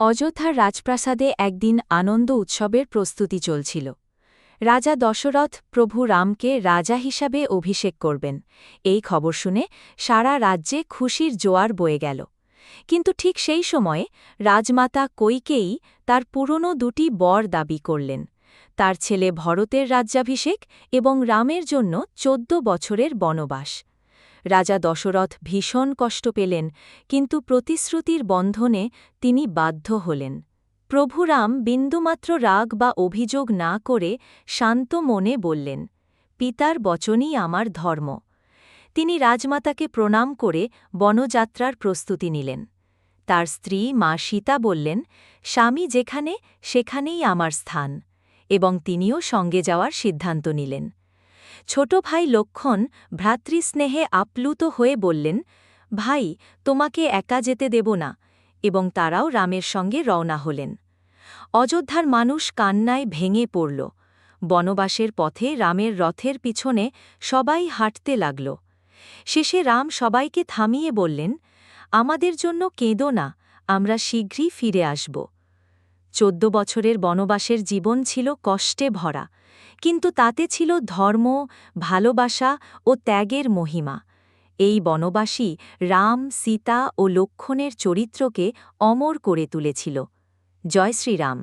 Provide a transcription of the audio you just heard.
অযোধ্যার রাজপ্রাসাদে একদিন আনন্দ উৎসবের প্রস্তুতি চলছিল। রাজা দশরথ প্রভু রামকে রাজা হিসাবে অভিষেক করবেন। এই খবর শুনে সারা রাজ্যে খুশির জোয়ার বয়ে গেল। কিন্তু ঠিক সেই সময়ে রাজমাতা কৈকেয়ী তার পুরনো দুটি বর দাবি করলেন। তার ছেলে ভরতের রাজ্যাভিষেক এবং রামের জন্য চোদ্দ বছরের বনবাস। রাজা দশরথ ভীষণ কষ্ট পেলেন, কিন্তু প্রতিশ্রুতির বন্ধনে তিনি বাধ্য হলেন। প্রভুরাম বিন্দুমাত্র রাগ বা অভিযোগ না করে শান্ত মনে বললেন, পিতার বচনই আমার ধর্ম। তিনি রাজমাতাকে প্রণাম করে বনযাত্রার প্রস্তুতি নিলেন। তার স্ত্রী মা সীতা বললেন, স্বামী যেখানে, সেখানেই আমার স্থান। এবং তিনিও সঙ্গে যাওয়ার সিদ্ধান্ত নিলেন। ছোট ভাই লক্ষণ ভ্রাতৃস্নেহে আপ্লুত হয়ে বললেন, ভাই, তোমাকে একা যেতে দেব না। এবং তারাও রামের সঙ্গে রওনা হলেন। অযোধ্যার মানুষ কান্নায় ভেঙে পড়ল। বনবাসের পথে রামের রথের পিছনে সবাই হাঁটতে লাগল। শেষে রাম সবাইকে থামিয়ে বললেন, আমাদের জন্য কেঁদো না, আমরা শীঘ্রই ফিরে আসব। চোদ্দ বছরের বনবাসের জীবন ছিল কষ্টে ভরা, কিন্তু তাতে ছিল ধর্ম, ভালোবাসা ও ত্যাগের মহিমা। এই বনবাসী রাম, সীতা ও লক্ষণের চরিত্রকে অমর করে তুলেছিল। জয় শ্রীরাম।